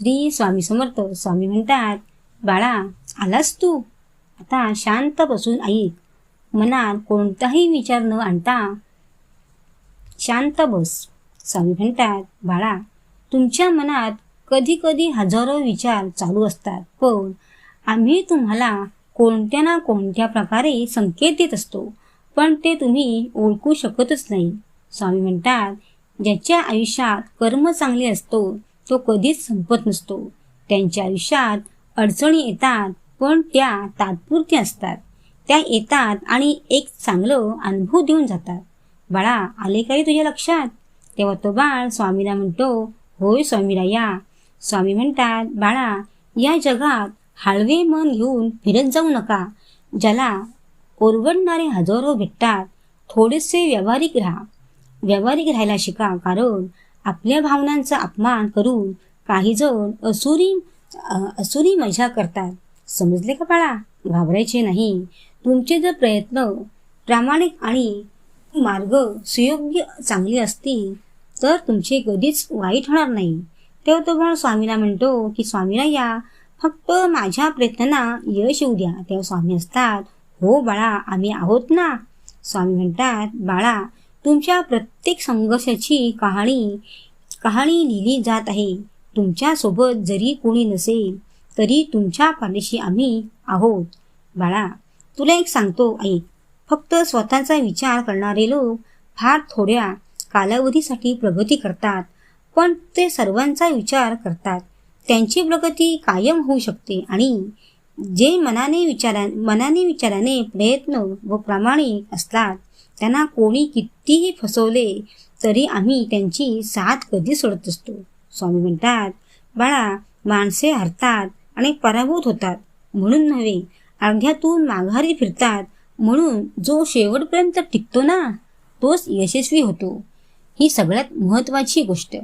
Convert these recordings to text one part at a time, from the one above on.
श्री स्वामी समर्थ स्वामी म्हणतात बाळा आलास तू? आता शांत बसून ऐक मनात कोणताही विचार न आणता शांत बस. स्वामी म्हणतात बाळा तुमच्या मनात कधी कधी हजारो विचार चालू असतात पण आम्ही तुम्हाला कोणत्या ना कोणत्या प्रकारे संकेत देत असतो पण ते तुम्ही ओळखू शकतच नाही. स्वामी म्हणतात ज्याच्या आयुष्यात कर्म चांगले असतो तो कधीच संपत नसतो. त्यांच्या आयुष्यात अडचणी येतात पण त्या तात्पुरत्या असतात. त्या येतात आणि एक चांगलं अनुभव देऊन जातात. बाळा आले काही तुझ्या लक्षात? तेव्हा तो बाळ स्वामीला म्हणतो होय स्वामीला या स्वामी म्हणतात बाळा या जगात हळवे मन घेऊन फिरत जाऊ नका. ज्याला ओरवडणारे हजारो भेटतात थोडेसे व्यावहारिक राहा. व्यावहारिक राहायला शिका कारण आपल्या भावनांचा अपमान करून काही जण असुरी असुरी मजा करतात. समजले का बाळा? घाबरायचे नाही. तुमचे जर प्रयत्न प्रामाणिक आणि मार्ग सुयोग्य चांगले असतील तर तुमचे कधीच वाईट होणार नाही. तेव्हा तो बाळ स्वामीला म्हणतो की स्वामीला या. फक्त माझ्या प्रयत्नांना यश येऊ द्या. तेव्हा स्वामी असतात हो बाळा आम्ही आहोत ना. स्वामी म्हणतात बाळा तुमच्या प्रत्येक संघर्षाची कहाणी कहाणी लिहिली जात आहे. तुमच्यासोबत जरी कोणी नसेल तरी तुमच्या पाठीशी आम्ही आहोत. बाळा तुला एक सांगतो ऐक फक्त स्वतःचा विचार करणारे लोक फार थोड्या कालावधीसाठी प्रगती करतात पण ते सर्वांचा विचार करतात. त्यांची प्रगती कायम होऊ शकते आणि जे मनाने विचारा मनाने विचाराने प्रयत्न व प्रामाणिक असतात त्यांना कोणी कितीही फसवले तरी आम्ही त्यांची साथ कधी सोडत असतो. स्वामी म्हणतात बाळा माणसे हरतात आणि पराभूत होतात. म्हणून नव्हे अर्ध्यातून माघारी फिरतात. म्हणून जो शेवटपर्यंत टिकतो ना तोच यशस्वी होतो. ही सगळ्यात महत्त्वाची गोष्ट.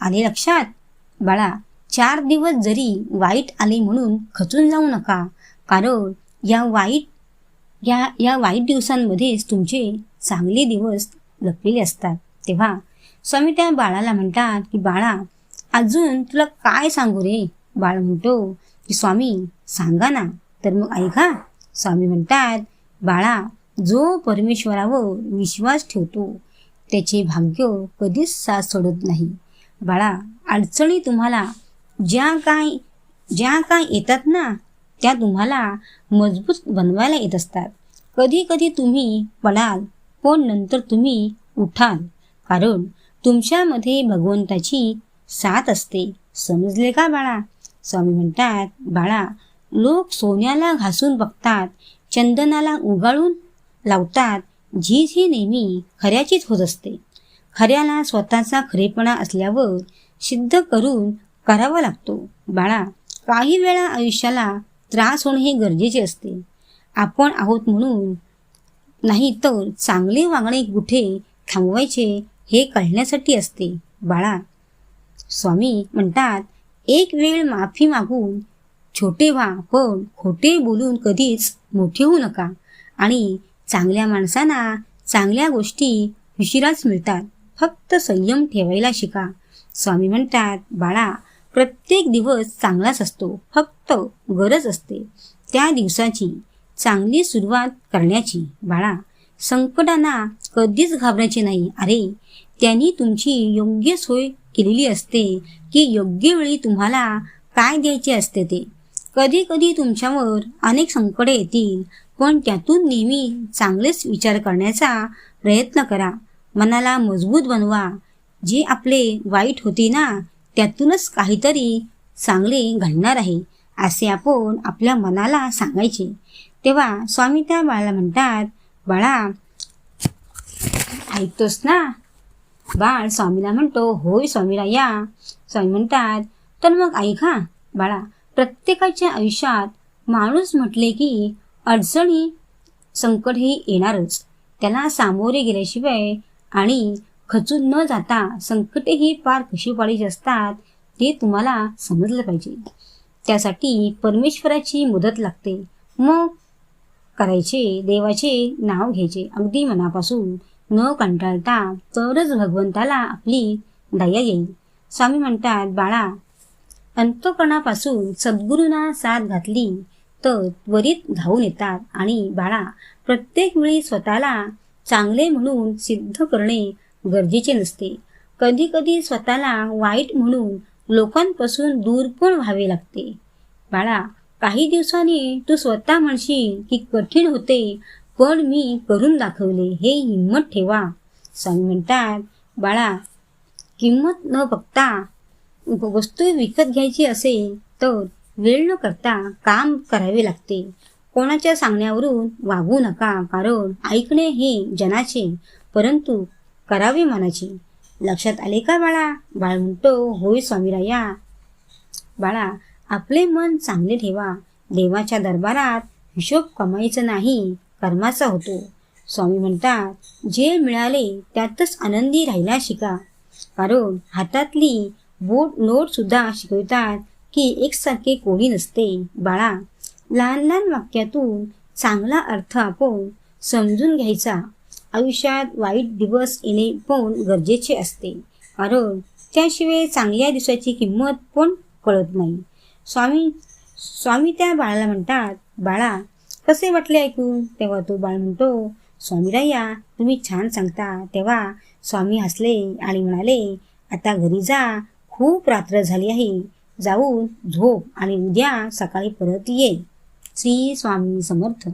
आले लक्षात? बाळा चार दिवस जरी वाईट आले म्हणून खचून जाऊ नका. कारण या वाईट या या वाईट दिवसांमध्येच तुमचे चांगले दिवस लपलेले असतात. तेव्हा स्वामी त्या बाळाला म्हणतात की बाळा अजून तुला काय सांगू रे? बाळ म्हणतो की स्वामी सांगा ना. तर मग ऐका स्वामी म्हणतात बाळा जो परमेश्वरावर विश्वास ठेवतो त्याचे भाग्य कधीच साथ सोडत नाही. बाळा अडचणी तुम्हाला ज्या काय ज्या काय येतात ना त्या तुम्हाला मजबूत बनवायला येत असतात. कधी कधी तुम्ही पडाल पण नंतर तुम्ही उठाल. कारण तुमच्यामध्ये भगवंताची साथ असते. समजले का बाळा? स्वामी म्हणतात बाळा लोक सोन्याला घासून बघतात चंदनाला उगाळून लावतात. झीज ही नेहमी खऱ्याचीच होत असते. खऱ्याला स्वतःचा खरेपणा असल्यावर सिद्ध करून करावा लागतो. बाळा काही वेळा आयुष्याला त्रास होणे हे गरजेचे असते. आपण आहोत म्हणून नाही तर चांगले वागणे कुठे थांबवायचे हे कळण्यासाठी असते. बाळा स्वामी म्हणतात एक वेळ माफी मागून छोटे व्हा पण खोटे बोलून कधीच मोठे होऊ नका. आणि चांगल्या माणसांना चांगल्या गोष्टी उशिराच मिळतात. फक्त संयम ठेवायला शिका. स्वामी म्हणतात बाळा प्रत्येक दिवस चांगलाच असतो. फक्त गरज असते. त्या दिवसाची चांगली सुरुवात करण्याची. बाळा संकटांना कधीच घाबरायचे नाही. अरे त्यांनी तुमची योग्य सोय केलेली असते की योग्य वेळी तुम्हाला काय द्यायचे असते ते. कधी कधी तुमच्यावर अनेक संकटे येतील पण त्यातून नेहमी चांगलेच विचार करण्याचा प्रयत्न करा. मनाला मजबूत बनवा. जे आपले वाईट होते ना त्यातूनच काहीतरी चांगले घडणार आहे असे आपण आपल्या मनाला सांगायचे. तेव्हा स्वामी त्या बाळाला म्हणतात बाळा ऐकतोस ना? बाळ स्वामीला म्हणतो होय स्वामीला या. स्वामी म्हणतात तर मग ऐका बाळा प्रत्येकाच्या आयुष्यात माणूस म्हटले की अडचणी संकट हे येणारच. त्याला सामोरे गेल्याशिवाय आणि खचून न जाता संकटे ही फार कशी पाळीची असतात ते तुम्हाला समजलं पाहिजे. त्यासाठी परमेश्वराची मदत लागते. मग करायचे देवाचे नाव घ्यायचे. अगदी मनापासून न कंटाळता तरच भगवंताला आपली दया येईल. स्वामी म्हणतात बाळा अंतकणापासून सद्गुरूंना साथ घातली तर त्वरित धावून येतात. आणि बाळा प्रत्येक वेळी स्वतःला चांगले म्हणून सिद्ध करणे गरजेचे नसते. कधी कधी स्वतःला वाईट म्हणून लोकांपासून दूर पण व्हावे लागते. बाळा काही दिवसांनी तू स्वतः म्हणशील की कठीण होते पण मी करून दाखवले हे हिंमत ठेवा. स्वामी म्हणतात बाळा किंमत न बघता वस्तू विकत घ्यायची असेल तर वेळ न करता काम करावे लागते. कोणाच्या सांगण्यावरून वागू नका कारण ऐकणे हे जनाचे परंतु करावे मनाचे. लक्षात आले का बाळा? बाळ म्हणतो होय स्वामीराया. बाळा आपले मन चांगले ठेवा. देवाच्या दरबारात हिशोब कमाईचं नाही कर्माचा होतो. स्वामी म्हणतात जे मिळाले त्यातच आनंदी राहायला शिका. कारण हातातली बोट नोट सुद्धा शिकवतात की एकसारखे कोणी नसते. बाळा लहान लहान वाक्यातून चांगला अर्थ आपण समजून घ्यायचा. आयुष्यात वाईट दिवस येणे पण गरजेचे असते. कारण त्याशिवाय चांगल्या दिवसाची किंमत पण कळत नाही. स्वामी स्वामी त्या बाळाला म्हणतात बाळा कसे वाटले ऐकून? तेव्हा तो बाळ म्हणतो स्वामीराया तुम्ही छान सांगता. तेव्हा स्वामी हसले आणि म्हणाले आता घरी जा खूप रात्र झाली आहे. जाऊन झोप आणि उद्या सकाळी परत ये. श्री स्वामी समर्थ.